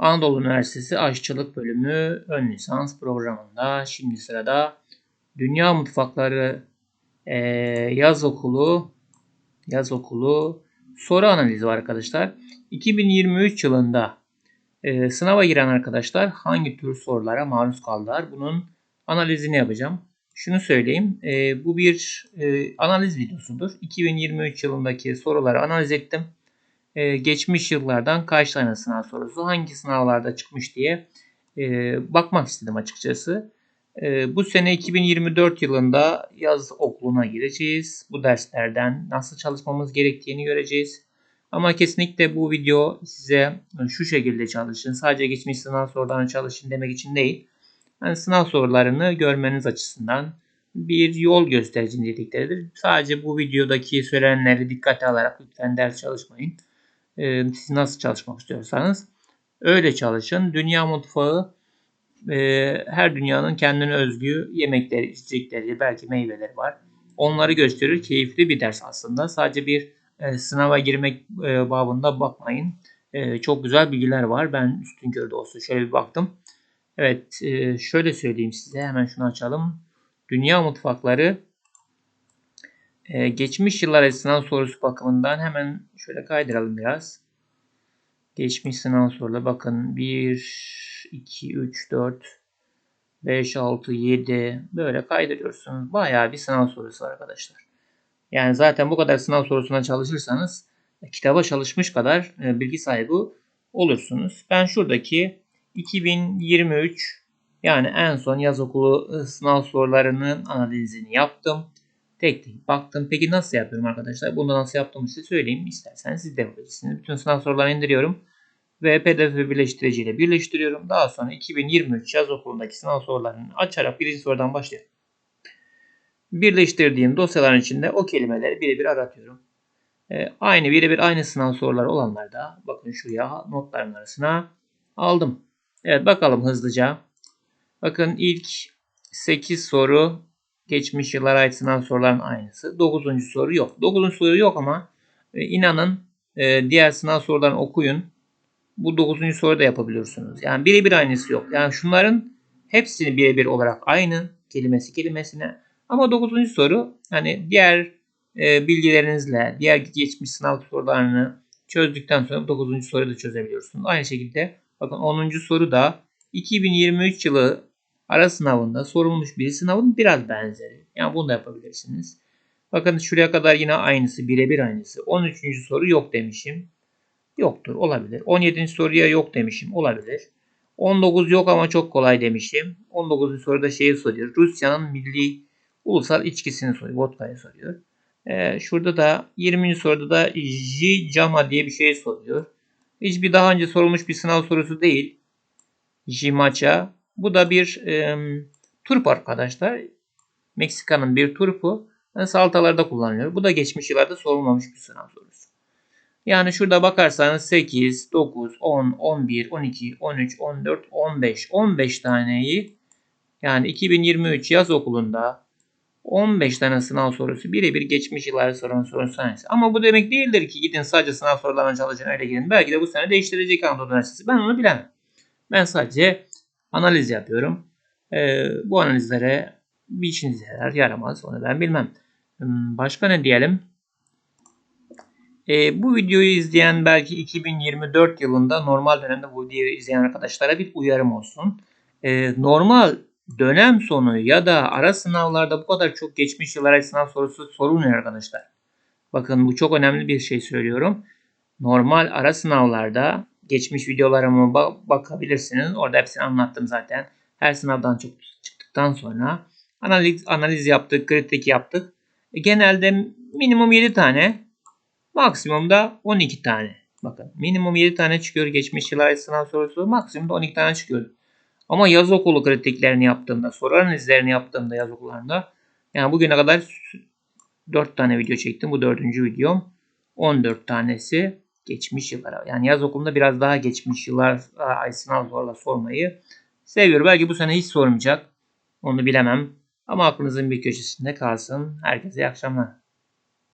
Anadolu Üniversitesi Aşçılık Bölümü ön lisans programında şimdi sırada Dünya Mutfakları e, yaz okulu yaz okulu soru analizi var arkadaşlar. 2023 yılında e, sınava giren arkadaşlar hangi tür sorulara maruz kaldılar? Bunun analizini yapacağım. Şunu söyleyeyim. E, bu bir e, analiz videosudur. 2023 yılındaki soruları analiz ettim e, geçmiş yıllardan kaç tane sınav sorusu hangi sınavlarda çıkmış diye e, bakmak istedim açıkçası. E, bu sene 2024 yılında yaz okuluna gireceğiz. Bu derslerden nasıl çalışmamız gerektiğini göreceğiz. Ama kesinlikle bu video size şu şekilde çalışın. Sadece geçmiş sınav sorularını çalışın demek için değil. Yani sınav sorularını görmeniz açısından bir yol gösterici nitelikleridir. Sadece bu videodaki söylenenleri dikkate alarak lütfen ders çalışmayın. E, siz nasıl çalışmak istiyorsanız öyle çalışın. Dünya mutfağı e, her dünyanın kendine özgü yemekleri, içecekleri, belki meyveleri var. Onları gösterir. Keyifli bir ders aslında. Sadece bir e, sınava girmek e, babında bakmayın. E, çok güzel bilgiler var. Ben üstün körde olsun şöyle bir baktım. Evet şöyle söyleyeyim size. Hemen şunu açalım. Dünya mutfakları ee, geçmiş yıllar sınav sorusu bakımından hemen şöyle kaydıralım biraz. Geçmiş sınav soruları bakın 1, 2, 3, 4, 5, 6, 7 böyle kaydırıyorsunuz. Bayağı bir sınav sorusu var arkadaşlar. Yani zaten bu kadar sınav sorusuna çalışırsanız kitaba çalışmış kadar e, bilgi sahibi olursunuz. Ben şuradaki 2023 yani en son yaz okulu sınav sorularının analizini yaptım. Tek tek baktım. Peki nasıl yapıyorum arkadaşlar? Bunu nasıl yaptığımı size söyleyeyim. İsterseniz siz de yapabilirsiniz. Bütün sınav sorularını indiriyorum. Ve pdf birleştiriciyle birleştiriyorum. Daha sonra 2023 yaz okulundaki sınav sorularını açarak birinci sorudan başlıyorum. Birleştirdiğim dosyaların içinde o kelimeleri birebir aratıyorum. Ee, aynı birebir aynı sınav soruları olanlarda bakın şuraya notların arasına aldım. Evet bakalım hızlıca. Bakın ilk 8 soru geçmiş yıllara ait sınav soruların aynısı. Dokuzuncu soru yok. Dokuzuncu soru yok ama e, inanın e, diğer sınav sorularını okuyun. Bu dokuzuncu soru da yapabiliyorsunuz. Yani birebir aynısı yok. Yani şunların hepsini birebir olarak aynı kelimesi kelimesine. Ama dokuzuncu soru hani diğer e, bilgilerinizle diğer geçmiş sınav sorularını çözdükten sonra dokuzuncu soruyu da çözebiliyorsunuz. Aynı şekilde bakın onuncu soru da 2023 yılı ara sınavında sorulmuş bir sınavın biraz benzeri. Yani bunu da yapabilirsiniz. Bakın şuraya kadar yine aynısı, birebir aynısı. 13. soru yok demişim. Yoktur, olabilir. 17. soruya yok demişim, olabilir. 19 yok ama çok kolay demişim. 19. soruda şeyi soruyor. Rusya'nın milli ulusal içkisini soruyor. Vodka'yı soruyor. Ee, şurada da 20. soruda da Jijama diye bir şey soruyor. Hiçbir daha önce sorulmuş bir sınav sorusu değil. Jimacha bu da bir e, turp arkadaşlar. Meksika'nın bir turpu. Yani salatalarda kullanılıyor. Bu da geçmiş yıllarda sorulmamış bir sınav sorusu. Yani şurada bakarsanız 8, 9, 10, 11, 12, 13, 14, 15. 15 taneyi yani 2023 yaz okulunda 15 tane sınav sorusu birebir geçmiş yıllarda sorulan soru tanesi. Ama bu demek değildir ki gidin sadece sınav sorularına çalışın öyle gidin. Belki de bu sene değiştirecek Anadolu Üniversitesi. Ben onu bilemem. Ben sadece analiz yapıyorum. E, bu analizlere bir işinize yarar yaramaz onu ben bilmem. Hmm, başka ne diyelim? E, bu videoyu izleyen belki 2024 yılında normal dönemde bu videoyu izleyen arkadaşlara bir uyarım olsun. E, normal dönem sonu ya da ara sınavlarda bu kadar çok geçmiş yıllara sınav sorusu sorulmuyor arkadaşlar. Bakın bu çok önemli bir şey söylüyorum. Normal ara sınavlarda geçmiş videolarıma bakabilirsiniz. Orada hepsini anlattım zaten. Her sınavdan çok çıktıktan sonra analiz, analiz yaptık, kritik yaptık. E, genelde minimum 7 tane, maksimum da 12 tane. Bakın minimum 7 tane çıkıyor geçmiş yıllar sınav sorusu, maksimum da 12 tane çıkıyor. Ama yaz okulu kritiklerini yaptığımda, soru analizlerini yaptığımda yaz okullarında yani bugüne kadar 4 tane video çektim. Bu 4. videom. 14 tanesi geçmiş yıllara. Yani yaz okulunda biraz daha geçmiş yıllar ay sınav zorla sormayı seviyorum. Belki bu sene hiç sormayacak. Onu bilemem. Ama aklınızın bir köşesinde kalsın. Herkese iyi akşamlar.